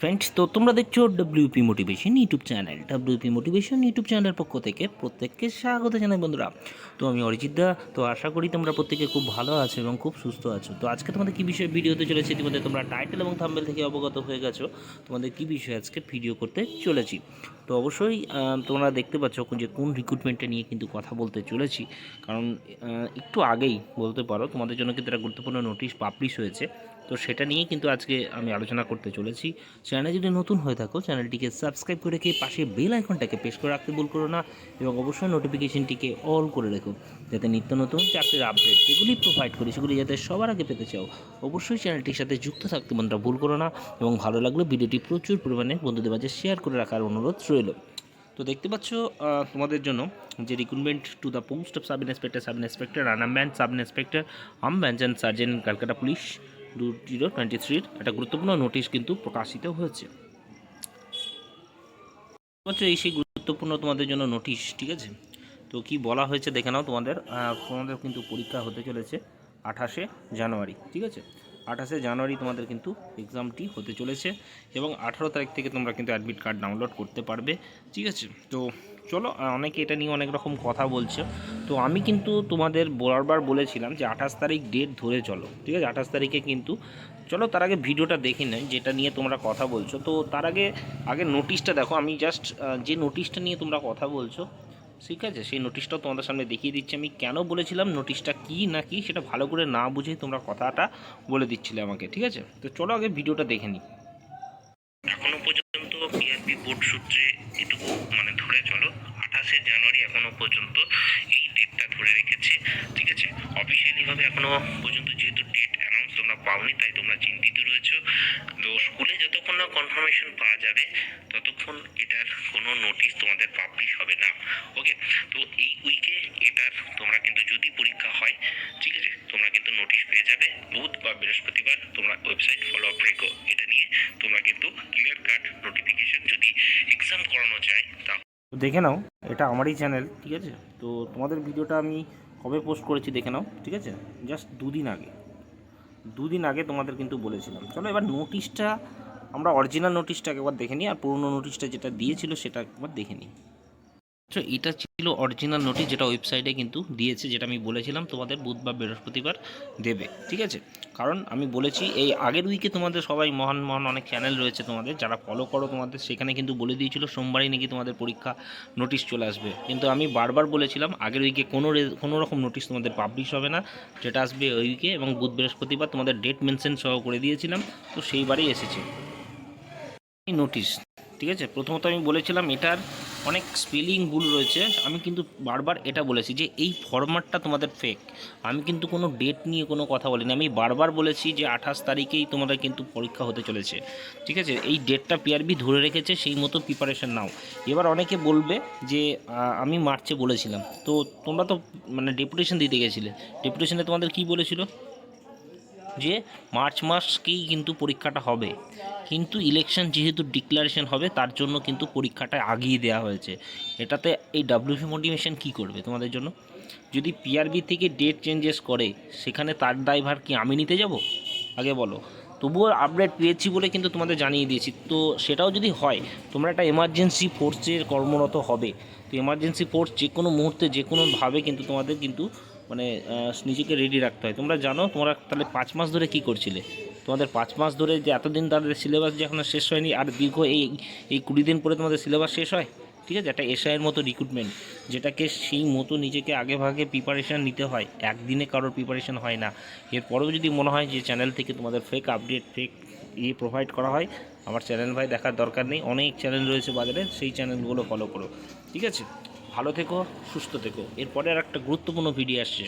Friends তো তোমরা দেখছ WP motivation YouTube channel. WP motivation YouTube চ্যানেলের পক্ষ থেকে প্রত্যেককে স্বাগত জানাই বন্ধুরা। তো আমি অরিজিৎ দা তো আশা করি তোমরা প্রত্যেকে খুব ভালো আছো এবং খুব সুস্থ আছো। তো আজকে তোমাদের কী বিষয়ে ভিডিওতে চলেছে? ইতিমধ্যে তোমরা টাইটেল এবং থাম্বেল থেকে অবগত হয়ে গেছো। তোমাদের কী বিষয়ে আজকে ভিডিও করতে চলেছি? তো অবশ্যই তোমরা দেখতে পাচ্ছ যে কোন রিক্রুটমেন্টটা নিয়ে কিন্তু কথা বলতে চলেছি। কারণ একটু আগেই বলতে পারো, তোমাদের জন্য কিন্তু একটা গুরুত্বপূর্ণ নোটিশ পাবলিশ হয়েছে। তো সেটা নিয়ে কিন্তু আজকে আমি আলোচনা করতে চলেছি। চ্যানেল যদি নতুন হয়ে থাকো, চ্যানেলটিকে সাবস্ক্রাইব করে রেখে পাশে বেল আইকনটাকে প্রেস করে রাখতে ভুল করো না এবং অবশ্যই নোটিফিকেশনটিকে অল করে রেখো। যাতে নিত্য নতুন চাকরির আপডেট যেগুলি প্রোভাইড করি, সেগুলি যাতে সবার আগে পেতে চাও, অবশ্যই চ্যানেলটির সাথে যুক্ত থাকতে বন্ধুরা ভুল করো না এবং ভালো লাগলে ভিডিওটি প্রচুর পরিমাণে বন্ধুদের মাঝে শেয়ার করে রাখার অনুরোধ রইল। তো দেখতে পাচ্ছ তোমাদের জন্য যে recruitment to the post of sub inspector sub inspector রানাম্যান sub inspector আমব্যাঞ্চ and sergeant Kolkata police দু জিরো টোয়েন্টি থ্রির একটা গুরুত্বপূর্ণ নোটিশ কিন্তু প্রকাশিত হয়েছে। এই সেই গুরুত্বপূর্ণ তোমাদের জন্য নোটিশ ঠিক আছে? তো কি বলা হয়েছে দেখে নাও তোমাদের। তোমাদের কিন্তু পরীক্ষা হতে চলেছে আঠাশে জানুয়ারি, ঠিক আছে? আঠাশে জানুয়ারি তোমাদের কিন্তু এক্সামটি হতে চলেছে এবং আঠারো তারিখ থেকে তোমরা কিন্তু অ্যাডমিট কার্ড ডাউনলোড করতে পারবে, ঠিক আছে? তো চলো অনেকে এটা নিয়ে অনেক রকম কথা বলছে। তো আমি কিন্তু তোমাদের বারবার বলেছিলাম যে আঠাশ তারিখ ডেট ধরে চলো, ঠিক আছে? আঠাশ তারিখে কিন্তু, চলো তার আগে ভিডিওটা দেখে নেই, যেটা নিয়ে তোমরা কথা বলছো। তো তার আগে আগে নোটিশটা দেখো, আমি জাস্ট যে নোটিশটা নিয়ে তোমরা কথা বলছো ঠিক আছে? সেই নোটিশটাও তোমাদের সামনে দেখিয়ে দিচ্ছি। আমি কেন বলেছিলাম নোটিশটা কি না কি সেটা ভালো করে না বুঝে তোমরা কথাটা বলে দিচ্ছিলে আমাকে, ঠিক আছে? তো চলো আগে ভিডিওটা দেখে নিই। এখনও পর্যন্ত পিআরপি বোর্ড সূত্রে এটুকু মানে ধরে চলো, আঠাশে জানুয়ারি এখনও পর্যন্ত এই ডেটটা ধরে রেখেছে, ঠিক আছে? অফিসিয়ালি ভাবে এখনও পর্যন্ত যেহেতু ডেট অ্যানাউন্স তোমরা পাওনি, তাই তোমরা চিন্তিত রয়েছো। তো স্কুলে যতক্ষণ না কনফার্মেশন পাওয়া যাবে, ততক্ষণ এটার কোনো নোটিশ তোমাদের পাবলিশ হবে না ওকে তো এই উইকে এটার তোমরা কিন্তু যদি পরীক্ষা হয় ঠিক আছে তোমরা কিন্তু নোটিশ পেয়ে যাবে বুধ বা বৃহস্পতিবার তোমরা ফলো আপ রেখো এটা নিয়ে তোমরা কিন্তু ক্লিয়ার কাট নোটিফিকেশন যদি এক্সাম করানো যায়, তা দেখে নাও, এটা আমারই চ্যানেল ঠিক আছে? তো তোমাদের ভিডিওটা আমি কবে পোস্ট করেছি দেখে নাও, ঠিক আছে? জাস্ট দুদিন আগে। দুদিন আগে তোমাদের কিন্তু বলেছিলাম। চলো এবার নোটিশটা আমরা অরিজিনাল নোটিশটা একবার দেখে নিই, আর পুরনো নোটিশটা যেটা দিয়েছিল সেটা একবার দেখে নিই। তো এটা ছিল অরিজিনাল নোটিশ যেটা ওয়েবসাইটে কিন্তু দিয়েছে, যেটা আমি বলেছিলাম তোমাদের বুধবার, বৃহস্পতিবার দেবে, ঠিক আছে? কারণ আমি বলেছি, এই আগের উইকে তোমাদের সবাই মহান মহান অনেক চ্যানেল রয়েছে তোমাদের, যারা ফলো করো তোমাদের, সেখানে কিন্তু বলে দিয়েছিল, সোমবারই নাকি তোমাদের পরীক্ষা নোটিশ চলে আসবে। কিন্তু আমি বারবার বলেছিলাম, আগের উইকে কোনো কোনো রকম নোটিশ তোমাদের পাবলিশ হবে না, যেটা আসবে ওই উইকে এবং বুধ, বৃহস্পতিবার তোমাদের ডেট মেনশন সহ করে দিয়েছিলাম, তো সেইবারই এসেছে। নোটিশ ঠিক আছে? প্রথমত আমি বলেছিলাম এটার অনেক স্পেলিং ভুল রয়েছে। আমি কিন্তু বারবার এটা বলেছি যে এই ফরম্যাটটা তোমাদের ফেক আমি কিন্তু কোনো ডেট নিয়ে কোনো কথা বলিনি। আমি বারবার বলেছি যে আঠাশ তারিখেই তোমাদের কিন্তু পরীক্ষা হতে চলেছে। ঠিক আছে? এই ডেটটা পিআরবি ধরে রেখেছে, সেই মতো প্রিপারেশন নাও। এবার অনেকে বলবে যে আমি মার্চে বলেছিলাম। তো তোমরা তো মানে ডেপুটেশন দিতে গেছিলে। ডেপুটেশনে তোমাদের কি বলেছিল? যে মার্চ মাসকেই কিন্তু পরীক্ষাটা হবে। কিন্তু ইলেকশন যেহেতু ডিক্লারেশন হবে, তার জন্য কিন্তু পরীক্ষাটা আগিয়ে দেওয়া হয়েছে। এটাতে এই ডাব্লিউপি মোটিভেশন কি করবে তোমাদের জন্য? যদি পিআরবি থেকে ডেট চেঞ্জেস করে, সেখানে তার ড্রাইভার কি আমি নিতে যাব? আগে বলো। তবুও আপডেট পেয়েছি বলে কিন্তু তোমাদের জানিয়ে দিয়েছি। তো সেটাও যদি হয়, তোমরা একটা এমার্জেন্সি ফোর্সের কর্মরত হবে। তো এমার্জেন্সি ফোর্স যে কোনো মুহূর্তে যে কোনোভাবে কিন্তু তোমাদের কিন্তু মানে নিজেকে রেডি রাখতে হয়। তোমরা জানো, তোমরা তাহলে পাঁচ মাস ধরে কি করছিলে? তোমাদের পাঁচ মাস ধরে যে এতদিন তাদের সিলেবাস যে এখনও শেষ হয়নি, আর দীর্ঘ এই এই কুড়ি দিন পরে তোমাদের সিলেবাস শেষ হয়? ঠিক আছে? একটা এসআইয়ের মতো রিক্রুটমেন্ট যেটাকে সেই মতো নিজেকে আগে ভাগে প্রিপারেশান নিতে হয়। একদিনে কারোর প্রিপারেশান হয় না। এরপরেও যদি মনে হয় যে চ্যানেল থেকে তোমাদের ফেক আপডেট ফেক ইয়ে প্রোভাইড করা হয়, আমার চ্যানেল ভাই দেখার দরকার নেই। অনেক চ্যানেল রয়েছে বাজারে, সেই চ্যানেলগুলো ফলো করো। ঠিক আছে? ভালো থেকো সুস্থ থেকো। এরপরে আর একটা গুরুত্বপূর্ণ ভিডিও আসছে।